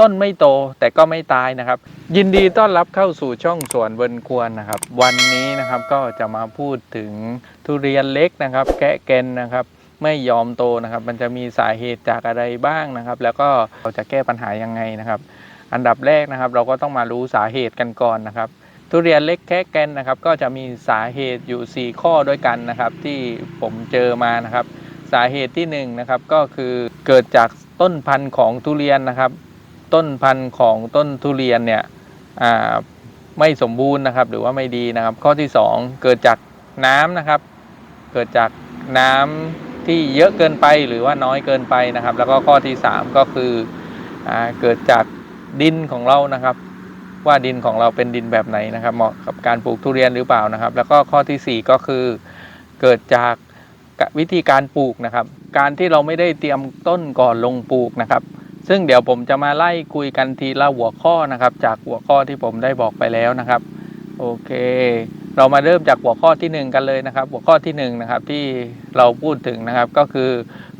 ต้นไม่โตแต่ก็ไม่ตายนะครับ ยินดีต้อนรับเข้าสู่ช่องสวนเวิร์นควรนะครับ วันนี้นะครับก็จะมาพูดถึงทุเรียนเล็กนะครับ แกะเกนนะครับ ไม่ยอมโตนะครับ มันจะมีสาเหตุจากอะไรบ้างนะครับ แล้วก็เราจะแก้ปัญหายังไงนะครับ อันดับแรกนะครับ เราก็ต้องมารู้สาเหตุกันก่อนนะครับ ทุเรียนเล็กแคะแกนนะครับ ก็จะมีสาเหตุอยู่ 4 ข้อด้วยกันนะครับ ที่ผมเจอมานะครับ สาเหตุที่1นงนะครับก็คือเกิดจากต้นพันธุ์ของทุเรียนนะครับ ต้นพันธุ์ของต้นทุเรียนเนี่ยไม่สมบูรณ์นะครับ หรือว่าไม่ดีนะครับ ข้อที่ 2 เกิดจากน้ำนะครับ เกิดจากน้ำที่เยอะเกินไปหรือว่าน้อยเกินไปนะครับ แล้วก็ข้อที่ 3 ก็คืออเกิดจากดินของเรานะครับ ว่าดินของเราเป็นดินแบบไหนนะครับ เหมาะกับการปลูกทุเรียนหรือเปล่านะครับ แล้วก็ข้อทีสี่4 ก็คือเกิดจากวิธีการปลูกนะครับ การที่เราไม่ได้เตรียมต้นก่อนลงปลูกนะครับ ซึ่งเดี๋ยวผมจะมาไล่คุยกันทีละหัวข้อนะครับ จากหัวข้อที่ผมได้บอกไปแล้วนะครับ โอเค เรามาเริ่มจากหัวข้อทีหนึ่1 กันเลยนะครับ หัวข้อที่1นนะครับที่เราพูดถึงนะครับก็คือ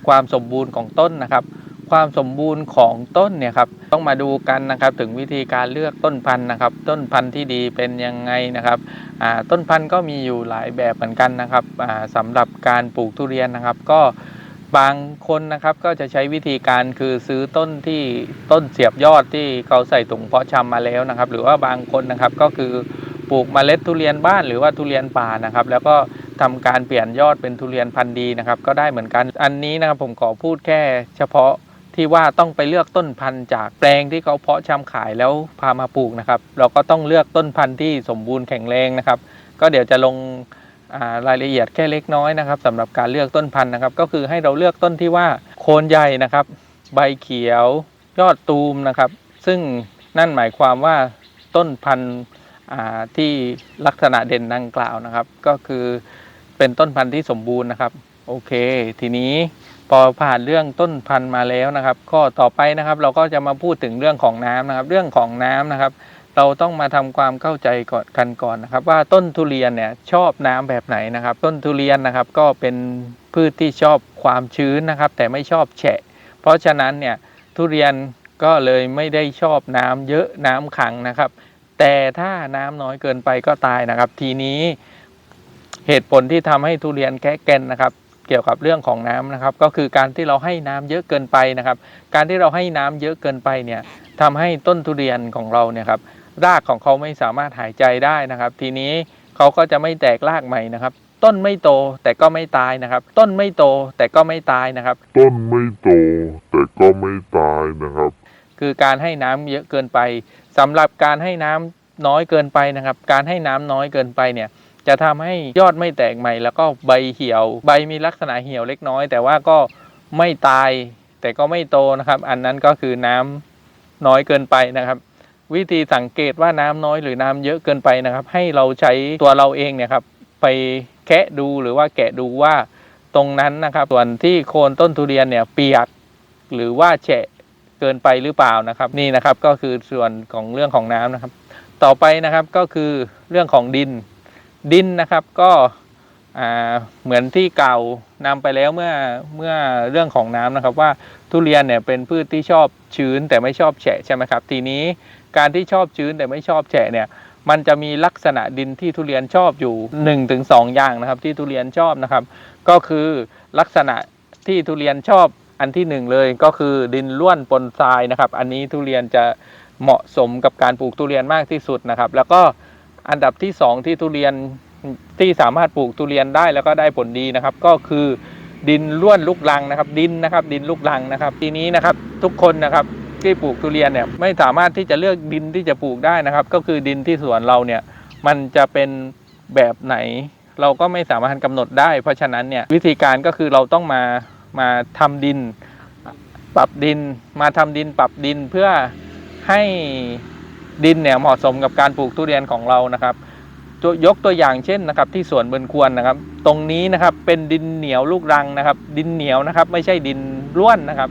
ความสมบูรณ์ของต้นนะครับ ความสมบูรณ์ของต้นเนี่ยครับต้องมาดูกันนะครับถึงวิธีการเลือกต้นพันธุ์นะครับ ต้นพันธุ์ที่ดีเป็นยังไงนะครับต้นพันธุ์ก็มีอยู่หลายแบบเหมือนกันนะครับอ่าสำหรับการปลูกทุเรียนนะครับ ก็ บางคนนะครับก็จะใช้วิธีการคือซื้อต้นที่ต้นเสียบยอดที่เขาใส่ถุงเพาะชำมาแล้วนะครับ หรือว่าบางคนนะครับก็คือปลูกเมล็ดทุเรียนบ้านหรือว่าทุเรียนป่านะครับ แล้วก็ทำการเปลี่ยนยอดเป็นทุเรียนพันธุ์ดีนะครับ ก็ได้เหมือนกันอันนี้นะครับผมขอพูดแค่เฉพาะที่ว่าต้องไปเลือกต้นพันธุ์จากแปลงที่เขาเพาะชำขายแล้วพามาปลูกนะครับ เราก็ต้องเลือกต้นพันธุ์ที่สมบูรณ์แข็งแรงนะครับ ก็เดี๋ยวจะลง รายละเอียดแค่เล็กน้อยนะครับสำหรับการเลือกต้นพันธุ์นะครับ ก็คือให้เราเลือกต้นที่ว่าโคนใหญ่นะครับ ใบเขียวยอดตูมนะครับ ซึ่งนั่นหมายความว่าต้นพันธุ์ที่ลักษณะเด่นดังกล่าวนะครับ ก็คือเป็นต้นพันธุ์ที่สมบูรณ์นะครับ โอเค ทีนี้พอผ่านเรื่องต้นพันธุ์มาแล้วนะครับ ข้อต่อไปนะครับ เราก็จะมาพูดถึงเรื่องของน้ำนะครับ เรื่องของน้ำนะครับ เราต้องมาทำความเข้าใจก่อนกันก่อนนะครับ ว่าต้นทุเรียนเนี่ยชอบน้ำแบบไหนนะครับ ต้นทุเรียนนะครับก็เป็นพืชที่ชอบความชื้นนะครับ แต่ไม่ชอบแฉะ เพราะฉะนั้นเนี่ยทุเรียนก็เลยไม่ได้ชอบน้ำเยอะน้ำขังนะครับ แต่ถ้าน้ำน้อยเกินไปก็ตายนะครับ ทีนี้เหตุผลที่ทำให้ทุเรียนแกะแกนนะครับ เกี่ยวกับเรื่องของน้ำนะครับ ก็คือการที่เราให้น้ำเยอะเกินไปนะครับ การที่เราให้น้ำเยอะเกินไปเนี่ยทำให้ต้นทุเรียนของเราเนี่ยครับ รากของเขาไม่สามารถหายใจได้นะครับ ทีนี้เขาก็จะไม่แตกรากใหม่นะครับ ต้นไม่โตแต่ก็ไม่ตายนะครับ ต้นไม่โตแต่ก็ไม่ตายนะครับ ต้นไม่โตแต่ก็ไม่ตายนะครับ คือการให้น้ำเยอะเกินไปสำหรับการให้น้ำน้อยเกินไปนะครับ การให้น้ำน้อยเกินไปเนี่ยจะทำให้ยอดไม่แตกใหม่ แล้วก็ใบเหี่ยว ใบมีลักษณะเหี่ยวเล็กน้อย แต่ว่าก็ไม่ตายแต่ก็ไม่โตนะครับ อันนั้นก็คือน้ำน้อยเกินไปนะครับ วิธีสังเกตว่าน้ำน้อยหรือน้ำเยอะเกินไปนะครับ ให้เราใช้ตัวเราเองเนี่ยครับไปแคะดูหรือว่าแกะดูว่าตรงนั้นนะครับ ส่วนที่โคนต้นทุเรียนเนี่ยเปียกหรือว่าแฉะเกินไปหรือเปล่านะครับ นี่นะครับก็คือส่วนของเรื่องของน้ำนะครับ ต่อไปนะครับก็คือเรื่องของดินดินนะครับก็เหมือนที่เก่านำไปแล้วเมื่อเมื่อเรื่องของน้ำนะครับ ว่าทุเรียนเนี่ยเป็นพืชที่ชอบชื้นแต่ไม่ชอบแฉะใช่ไหมครับ ทีนี้ การที่ชอบชื้นแต่ไม่ชอบแฉะเนี่ยมันจะมีลักษณะดินที่ทุเรียนชอบอยู่1นถึงสอย่างนะครับ ที่ทุเรียนชอบนะครับ ก็คือลักษณะที่ทุเรียนชอบอันที่หนึ่งเลยก็คือดินร่วนปนทรายนะครับ อันนี้ทุเรียนจะเหมาะสมกับการปลูกทุเรียนมากที่สุดนะครับ แล้วก็อันดับที่สองที่ทุเรียนที่สามารถปลูกทุเรียนได้แล้วก็ได้ผลดีนะครับ ก็คือดินร่วนลูกรังนะครับ ดินนะครับ ดินลูกรังนะครับ ทีนี้นะครับทุกคนนะครับ ที่ปลูกทุเรียนเนี่ยไม่สามารถที่จะเลือกดินที่จะปลูกได้นะครับ ก็คือดินที่สวนเราเนี่ยมันจะเป็นแบบไหน เราก็ไม่สามารถกำหนดได้ เพราะฉะนั้นเนี่ยวิธีการก็คือเราต้องมามาทำดินปรับดินมาทำดินปรับดินเพื่อให้ดินเนี่ยเหมาะสมกับการปลูกทุเรียนของเรานะครับยกตัวอย่างเช่นนะครับที่สวนเบินควรนะครับ ตรงนี้นะครับเป็นดินเหนียวลูกรังนะครับ ดินเหนียวนะครับ ไม่ใช่ดินร่วนนะครับ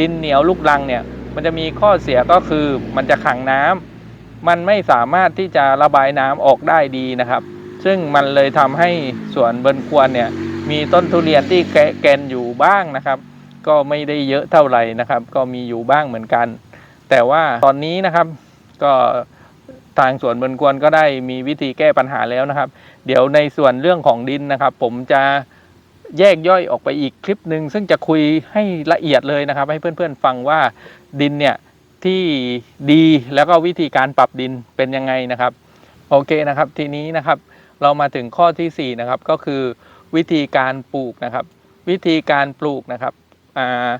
ดินเหนียวลูกรังเนี่ย มันจะมีข้อเสียก็คือมันจะขังน้ำมันไม่สามารถที่จะระบายน้ำออกได้ดีนะครับ ซึ่งมันเลยทำให้สวนเบินควรเนี่ยมีต้นทุเรียนที่แกนอยู่บ้างนะครับ ก็ไม่ได้เยอะเท่าไหร่นะครับ ก็มีอยู่บ้างเหมือนกัน แต่ว่าตอนนี้นะครับก็ทางสวนเบินกวนก็ได้มีวิธีแก้ปัญหาแล้วนะครับ เดี๋ยวในส่วนเรื่องของดินนะครับ ผมจะ แยกย่อยออกไปอีกคลิปหนึ่งซึ่งจะคุยให้ละเอียดเลยนะครับ ให้เพื่อนๆฟังว่าดินเนี่ยที่ดีแล้วก็วิธีการปรับดินเป็นยังไงนะครับ โอเคนะครับทีนี้นะครับเรามาถึงข้อที่สี่นะครับก็คือวิธีการปลูกนะครับ วิธีการปลูกนะครับอ่า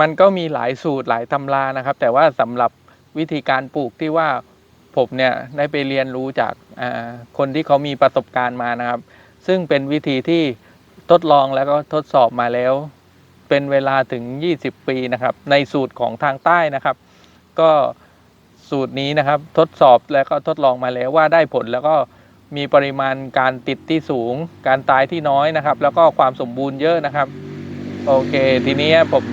มันก็มีหลายสูตรหลายตำรานะครับ แต่ว่าสำหรับวิธีการปลูกที่ว่าผมเนี่ยได้ไปเรียนรู้จากคนที่เขามีประสบการณ์มานะครับ ซึ่งเป็นวิธีที่ ทดลองแล้วก็ทดสอบมาแล้ว เป็นเวลาถึง 20 ปีนะครับ ในสูตรของทางใต้นะครับ ก็สูตรนี้นะครับ ทดสอบแล้วก็ทดลองมาแล้วว่าได้ผลแล้วก็มีปริมาณการติดที่สูง การตายที่น้อยนะครับ แล้วก็ความสมบูรณ์เยอะนะครับ โอเค ทีนี้ผม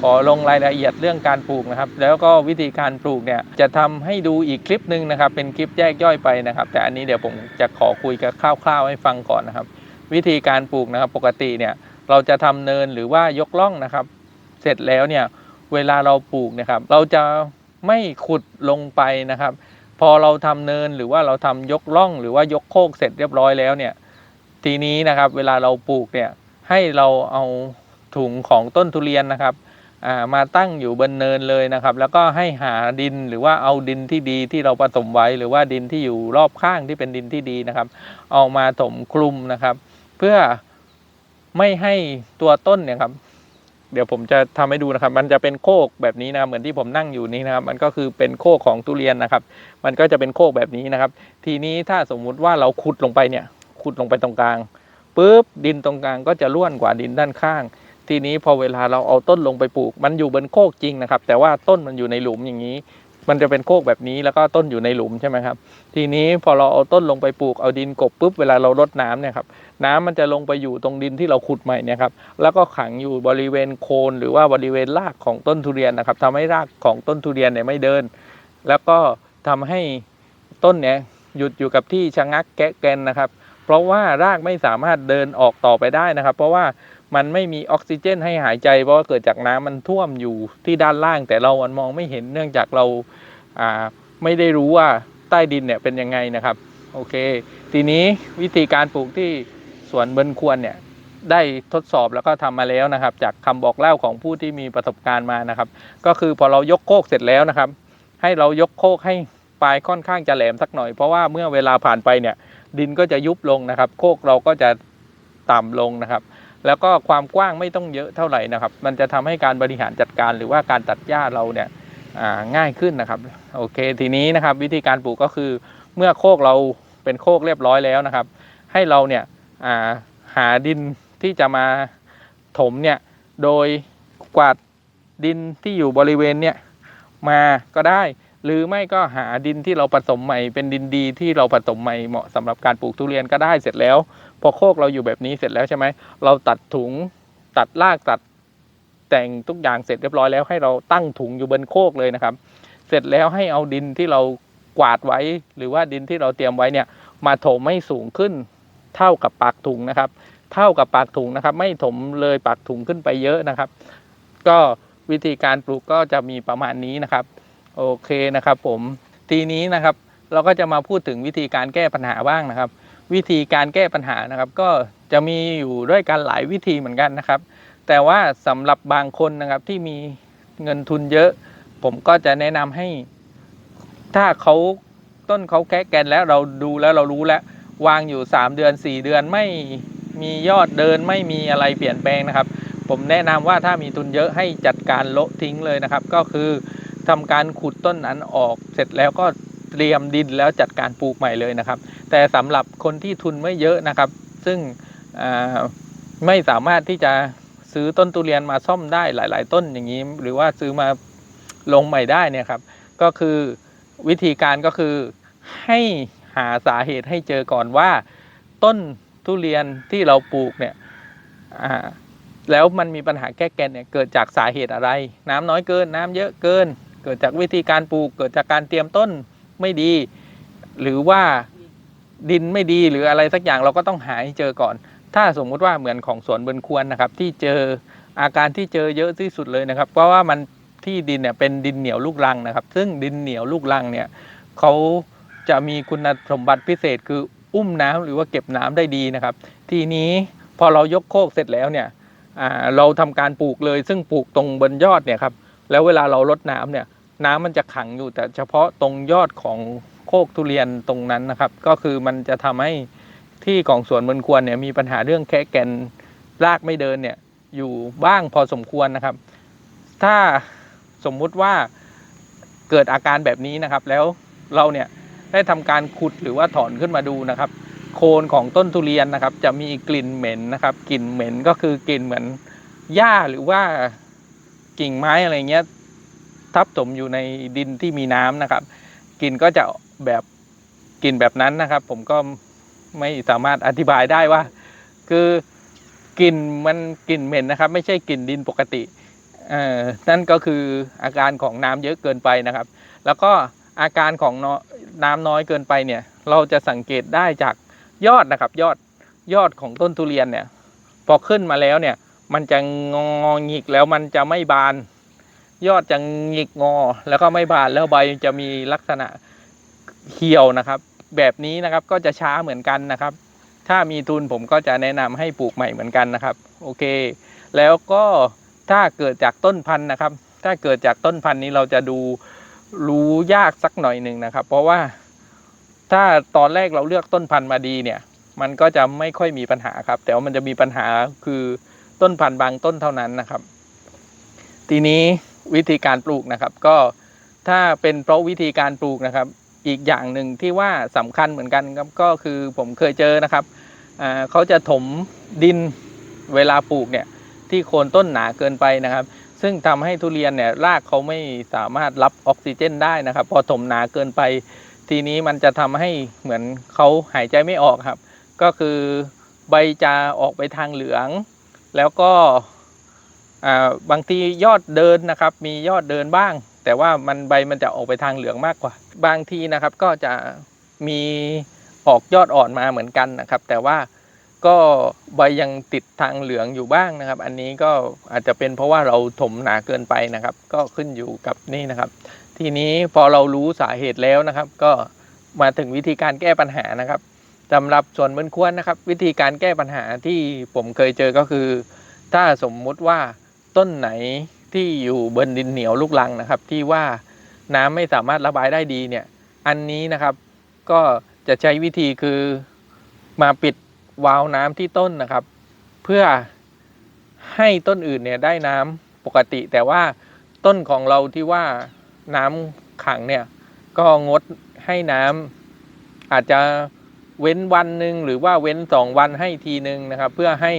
ขอลงรายละเอียดเรื่องการปลูกนะครับ แล้วก็วิธีการปลูกเนี่ยจะทำให้ดูอีกคลิปหนึ่งนะครับ เป็นคลิปแยกย่อยไปนะครับ แต่อันนี้เดี๋ยวผมจะขอคุยกับคร่าวๆให้ฟังก่อนนะครับ วิธีการปลูกนะครับปกติเนี่ยเราจะทำเนินหรือว่ายกล่องนะครับ เสร็จแล้วเนี่ยเวลาเราปลูกนะครับ เราจะไม่ขุดลงไปนะครับ พอเราทำเนินหรือว่าเราทำยกล่อง หรือว่ายกโคกเสร็จเรียบร้อยแล้วเนี่ยทีนี้นะครับเวลาเราปลูกเนี่ยให้เราเอาถุงของต้นทุเรียนนะครับามาตั้งอยู่บนเนินเลยนะครับ แล้วก็ให้หาดินหรือว่าเอาดินที่ดีที่เราผสมไว้ หรือว่าดินที่อยู่รอบข้างที่เป็นดินที่ดีนะครับ เอามาถมคลุมนะครับ เพื่อไม่ให้ตัวต้นเนี่ยครับ เดี๋ยวผมจะทำให้ดูนะครับ มันจะเป็นโคกแบบนี้นะเหมือนที่ผมนั่งอยู่นี้นะครับ มันก็คือเป็นโคกของทุเรียนนะครับ มันก็จะเป็นโคกแบบนี้นะครับ ทีนี้ถ้าสมมุติว่าเราขุดลงไปเนี่ย ขุดลงไปตรงกลางปุ๊บดินตรงกลางก็จะร่วนกว่าดินด้านข้าง ทีนี้พอเวลาเราเอาต้นลงไปปลูก มันอยู่บนโคกจริงนะครับ แต่ว่าต้นมันอยู่ในหลุมอย่างนี้ มันจะเป็นโคกแบบนี้แล้วก็ต้นอยู่ในหลุมใช่ไหมครับ ทีนี้พอเราเอาต้นลงไปปลูกเอาดินกบปุ๊บเวลาเรารดน้ำเนี่ยครับน้ำมันจะลงไปอยู่ตรงดินที่เราขุดใหม่เนี่ยครับแล้วก็ขังอยู่บริเวณโคนหรือว่าบริเวณรากของต้นทุเรียนนะครับทำให้รากของต้นทุเรียนเนี่ยไม่เดิน แล้วก็ทำให้ต้นเนี่ยหยุดอยู่กับที่ชะงักแกะแกนนะครับ เพราะว่ารากไม่สามารถเดินออกต่อไปได้นะครับ เพราะว่า มันไม่มีออกซิเจนให้หายใจเพราะเกิดจากน้ำมันท่วมอยู่ที่ด้านล่าง แต่เรามันมองไม่เห็นเนื่องจากเราอ่าไม่ได้รู้ว่าใต้ดินเนี่ยเป็นยังไงนะครับโอเค ทีนี้วิธีการปลูกที่สวนเบินควรเนี่ยได้ทดสอบแล้วก็ทำมาแล้วนะครับ จากคำบอกเล่าของผู้ที่มีประสบการณ์มานะครับ ก็คือพอเรายกโคกเสร็จแล้วนะครับ ให้เรายกโคกให้ปลายค่อนข้างจะแหลมสักหน่อยเพราะว่าเมื่อเวลาผ่านไปเนี่ยดินก็จะยุบลงนะครับ โคกเราก็จะต่ำลงนะครับ แล้วก็ความกว้างไม่ต้องเยอะเท่าไหร่นะครับ มันจะทำให้การบริหารจัดการหรือว่าการตัดหญ้าเราเนี่ยง่ายขึ้นนะครับ โอเค ทีนี้นะครับวิธีการปลูกก็คือเมื่อโคกเราเป็นโคกเรียบร้อยแล้วนะครับ ให้เราเนี่ยาหาดินที่จะมาถมเนี่ยโดยกวาดดินที่อยู่บริเวณเนี่ยมาก็ได้ หรือไม่ก็หาดินที่เราผสมใหม่เป็นดินดีที่เราผสมใหม่เหมาะสำหรับการปลูกทุเรียนก็ได้เสร็จแล้ว พอโคกเราอยู่แบบนี้เสร็จแล้วใช่ไหมเราตัดถุงตัดรากตัดแต่งทุกอย่างเสร็จเรียบร้อยแล้วให้เราตั้งถุงอยู่บนโคกเลยนะครับ เสร็จแล้วให้เอาดินที่เรากวาดไว้ หรือว่าดินที่เราเตรียมไว้เนี่ยมาถมให้สูงขึ้น เท่ากับปากถุงนะครับ เท่ากับปากถุงนะครับ ไม่ถมเลยปากถุงขึ้นไปเยอะนะครับ ก็วิธีการปลูกก็จะมีประมาณนี้นะครับ โอเคนะครับผมทีนี้นะครับเราก็จะมาพูดถึงวิธีการแก้ปัญหาบ้างนะครับ วิธีการแก้ปัญหานะครับก็จะมีอยู่ด้วยกันหลายวิธีเหมือนกันนะครับ แต่ว่าสำหรับบางคนนะครับที่มีเงินทุนเยอะ ผมก็จะแนะนำให้ ถ้าเขาต้นเขาแกะแกนแล้วเราดูแล้วเรารู้แล้ววางอยู่ 3 เดือน 4 เดือนไม่มียอดเดินไม่มีอะไรเปลี่ยนแปลงนะครับ ผมแนะนำว่าถ้ามีทุนเยอะให้จัดการโละทิ้งเลยนะครับ ก็คือ ทำการขุดต้นนั้นออก เสร็จแล้วก็เตรียมดินแล้วจัดการปลูกใหม่เลยนะครับ แต่สำหรับคนที่ทุนไม่เยอะนะครับ ซึ่งไม่สามารถที่จะซื้อต้นทุเรียนมาซ่อมได้หลาย ๆ ต้นอย่างนี้ หรือว่าซื้อมาลงใหม่ได้เนี่ยครับ ก็คือวิธีการก็คือให้หาสาเหตุให้เจอก่อนว่า ต้นทุเรียนที่เราปลูกเนี่ยแล้วมันมีปัญหาแก้แกนเนี่ยเกิดจากสาเหตุอะไร น้ำน้อยเกินน้ำเยอะเกิน กิดจากวิธีการปลูกเกิดจากการเตรียมต้นไม่ดี หรือว่าดินไม่ดีหรืออะไรสักอย่างเราก็ต้องหาให้เจอก่อน ถ้าสมมุติว่าเหมือนของสวนเบินควรนะครับ ที่เจออาการที่เจอเยอะที่สุดเลยนะครับ เพราะว่ามันที่ดินเนี่ยเป็นดินเหนียวลูกรังนะครับ ซึ่งดินเหนียวลูกรังเนี่ยเขาจะมีคุณสมบัติพิเศษคืออุ้มน้ำหรือว่าเก็บน้ำได้ดีนะครับ ทีนี้พอเรายกโคกเสร็จแล้วเนี่ยเราทำการปลูกเลย ซึ่งปลูกตรงบนยอดเนี่ยครับแล้วเวลาเราลดน้ำเนี่ย น้ำมันจะขังอยู่แต่เฉพาะตรงยอดของโคกทุเรียนตรงนั้นนะครับ ก็คือมันจะทำให้ที่ของสวนบนควรเนี่ยมีปัญหาเรื่องแค่แกนรากไม่เดินเนี่ยอยู่บ้างพอสมควรนะครับ ถ้าสมมุติว่าเกิดอาการแบบนี้นะครับ แล้วเราเนี่ยได้ทำการขุดหรือว่าถอนขึ้นมาดูนะครับ โคนของต้นทุเรียนนะครับ จะมีกลิ่นเหม็นนะครับ กลิ่นเหม็นก็คือกลิ่นเหมือนหญ้าหรือว่ากิ่งไม้อะไรเงี้ย ทับถมอยู่ในดินที่มีน้ำนะครับกลิ่นก็จะแบบกลิ่นแบบนั้นนะครับ ผมก็ไม่สามารถอธิบายได้ว่า คือกลิ่นมันกลิ่นเหม็นนะครับ ไม่ใช่กลิ่นดินปกติเอ่อนั่นก็คืออาการของน้ำเยอะเกินไปนะครับ แล้วก็อาการของนน้ำน้อยเกินไปเนี่ย เราจะสังเกตได้จากยอดนะครับ ยอดยอดของต้นทุเรียนเนี่ย พอขึ้นมาแล้วเนี่ย มันจะงอหงิกแล้วมันจะไม่บาน ยอดจะหงิกงอ แล้วก็ไม่บานแล้วใบจะมีลักษณะเหี่ยวนะครับ แบบนี้นะครับก็จะช้าเหมือนกันนะครับ ถ้ามีทุนผมก็จะแนะนำให้ปลูกใหม่เหมือนกันนะครับ โอเค แล้วก็ถ้าเกิดจากต้นพันธุ์นะครับ ถ้าเกิดจากต้นพันธุ์นี้เราจะดูรู้ยากสักหน่อยหนึ่งนะครับ เพราะว่าถ้าตอนแรกเราเลือกต้นพันธุ์มาดีเนี่ย มันก็จะไม่ค่อยมีปัญหาครับ แต่ว่ามันจะมีปัญหาคือต้นพันธุ์บางต้นเท่านั้นนะครับ ทีนี้ วิธีการปลูกนะครับ ก็ถ้าเป็นเพราะวิธีการปลูกนะครับ อีกอย่างหนึ่งที่ว่าสำคัญเหมือนกันครับก็คือผมเคยเจอนะครับเขาจะถมดินเวลาปลูกเนี่ยที่โคนต้นหนาเกินไปนะครับ ซึ่งทำให้ทุเรียนเนี่ยรากเขาไม่สามารถรับออกซิเจนได้นะครับ พอถมหนาเกินไป ทีนี้มันจะทำให้เหมือนเขาหายใจไม่ออกครับ ก็คือใบจะออกไปทางเหลือง แล้วก็ บางทียอดเดินนะครับมียอดเดินบ้าง แต่ว่ามันใบมันจะออกไปทางเหลืองมากกว่า บางทีนะครับก็จะมีออกยอดอ่อนมาเหมือนกันนะครับ แต่ว่าก็ใบยังติดทางเหลืองอยู่บ้างนะครับ อันนี้ก็อาจจะเป็นเพราะว่าเราถมหนาเกินไปนะครับ ก็ขึ้นอยู่กับนี่นะครับ ทีนี้พอเรารู้สาเหตุแล้วนะครับ ก็มาถึงวิธีการแก้ปัญหานะครับสำหรับส่วนบนควรนะครับ วิธีการแก้ปัญหาที่ผมเคยเจอก็คือ ถ้าสมมุติว่า ต้นไหนที่อยู่บนดินเหนียวลูกลังนะครับ ที่ว่าน้ำไม่สามารถระบายได้ดีเนี่ย อันนี้นะครับ ก็จะใช้วิธีคือมาปิดวาล์วน้ำที่ต้นนะครับ เพื่อให้ต้นอื่นเนี่ยได้น้ำปกติ แต่ว่าต้นของเราที่ว่าน้ำขังเนี่ย ก็งดให้น้ำอาจจะเว้นวันหนึ่งหรือว่าเว้นสองวันให้ทีหนึ่งนะครับ เพื่อให้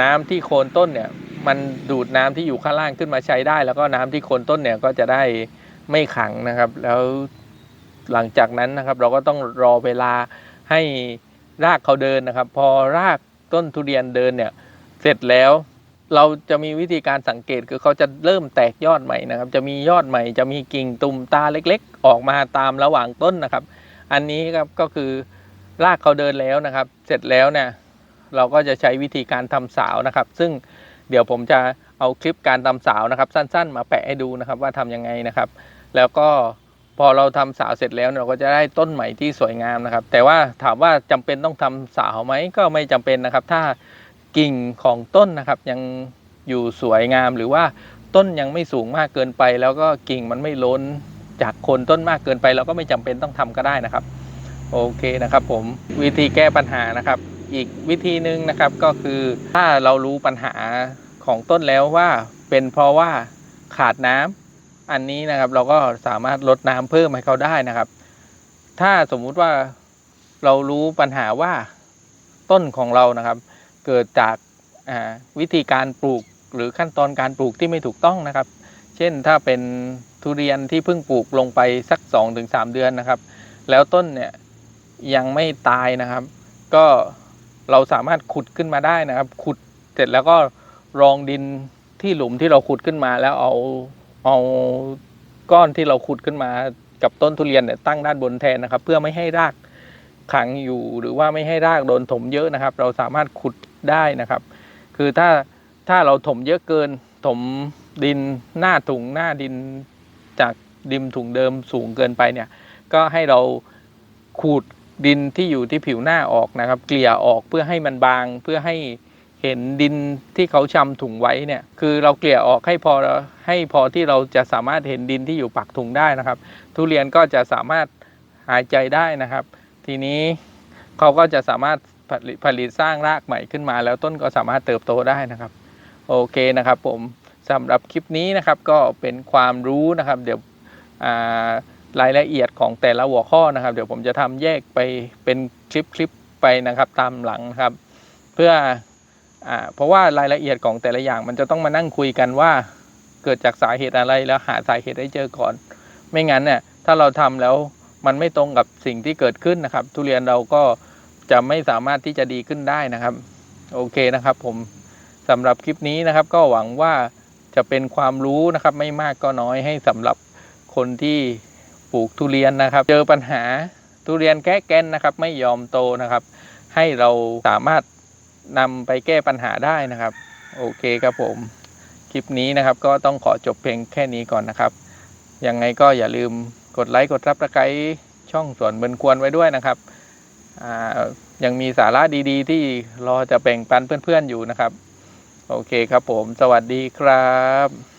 น้ำที่โคนต้นเนี่ย มันดูดน้ำที่อยู่ข้างล่างขึ้นมาใช้ได้ แล้วก็น้ำที่โคนต้นเนี่ยก็จะได้ไม่ขังนะครับ แล้วหลังจากนั้นนะครับ เราก็ต้องรอเวลาให้รากเขาเดินนะครับ พอรากต้นทุเรียนเดินเนี่ย เสร็จแล้วเราจะมีวิธีการสังเกตคือเขาจะเริ่มแตกยอดใหม่นะครับ จะมียอดใหม่ จะมีกิ่งตุ่มตาเล็ก ๆ ออกมาตามระหว่างต้นนะครับ อันนี้ครับก็คือรากเขาเดินแล้วนะครับ เสร็จแล้วเนี่ยเราก็จะใช้วิธีการทำสาวนะครับ ซึ่ง เดี๋ยวผมจะเอาคลิปการทำสาวนะครับ สั้น ๆ มาแปะให้ดูนะครับว่าทำยังไงนะครับ แล้วก็พอเราทำสาวเสร็จแล้วเราก็จะได้ต้นใหม่ที่สวยงามนะครับ แต่ว่าถามว่าจำเป็นต้องทำสาวไหมก็ไม่จำเป็นนะครับ ถ้ากิ่งของต้นนะครับยังอยู่สวยงามหรือว่าต้นยังไม่สูงมากเกินไป แล้วก็กิ่งมันไม่ล้นจากโคนต้นมากเกินไป เราก็ไม่จำเป็นต้องทำก็ได้นะครับ โอเคนะครับ ผมวิธีแก้ปัญหานะครับ อีกวิธีหนึ่งนะครับก็คือถ้าเรารู้ปัญหาของต้นแล้วว่าเป็นเพราะว่าขาดน้ำอันนี้นะครับเราก็สามารถลดน้ำเพิ่มให้เขาได้นะครับ ถ้าสมมุติว่าเรารู้ปัญหาว่าต้นของเรานะครับ เกิดจากวิธีการปลูกหรือขั้นตอนการปลูกที่ไม่ถูกต้องนะครับ เช่นถ้าเป็นทุเรียนที่เพิ่งปลูกลงไปสัก 2-3 เดือนนะครับ แล้วต้นเนี่ยยังไม่ตายนะครับ ก็ เราสามารถขุดขึ้นมาได้นะครับ ขุดเสร็จแล้วก็รองดินที่หลุมที่เราขุดขึ้นมาแล้วเอาเอาก้อนที่เราขุดขึ้นมากับต้นทุเรียนเนี่ยตั้งด้านบนแทนนะครับ เพื่อไม่ให้รากขังอยู่หรือว่าไม่ให้รากโดนถมเยอะนะครับ เราสามารถขุดได้นะครับ คือถ้าถ้าเราถมเยอะเกิน ถมดินหน้าถุงหน้าดินจากดินถุงเดิมสูงเกินไปเนี่ย ก็ให้เราขูด ดินที่อยู่ที่ผิวหน้าออกนะครับ เกลี่ยออกเพื่อให้มันบางเพื่อให้เห็นดินที่เขาชำถุงไว้เนี่ยคือเราเกลี่ยออกให้พอให้พอที่เราจะสามารถเห็นดินที่อยู่ปากถุงได้นะครับ ทุเรียนก็จะสามารถหายใจได้นะครับ ทีนี้เขาก็จะสามารถผลผลิตสร้างรากใหม่ขึ้นมา แล้วต้นก็สามารถเติบโตได้นะครับ โอเคนะครับผมสำหรับคลิปนี้นะครับก็เป็นความรู้นะครับ เดี๋ยวอ่า รายละเอียดของแต่ละหัวข้อนะครับ เดี๋ยวผมจะทำแยกไปเป็นคลิปคลิปไปนะครับตามหลังครับ เพื่ออเพราะว่ารายละเอียดของแต่ละอย่างมันจะต้องมานั่งคุยกันว่า เกิดจากสาเหตุอะไรแล้วหาสาเหตุให้เจอก่อน ไม่งั้นเนี่ยถ้าเราทำแล้วมันไม่ตรงกับสิ่งที่เกิดขึ้นนะครับ ทุเรียนเราก็จะไม่สามารถที่จะดีขึ้นได้นะครับ โอเคนะครับผมสำหรับคลิปนี้นะครับ ก็หวังว่าจะเป็นความรู้นะครับ ไม่มากก็น้อยให้สำหรับคนที่ ปลูกทุเรียนนะครับ เจอปัญหาทุเรียนแก้แกนนะครับ ไม่ยอมโตนะครับ ให้เราสามารถนำไปแก้ปัญหาได้นะครับ โอเคครับผม คลิปนี้นะครับก็ต้องขอจบเพียงแค่นี้ก่อนนะครับ ยังไงก็อย่าลืมกดไลค์กดซับสไครต์ช่องสวนเบินควรไว้ด้วยนะครับ ยังมีสาระดีๆ ที่รอจะแบ่งปันเพื่อนๆอยู่นะครับ โอเคครับผม สวัสดีครับ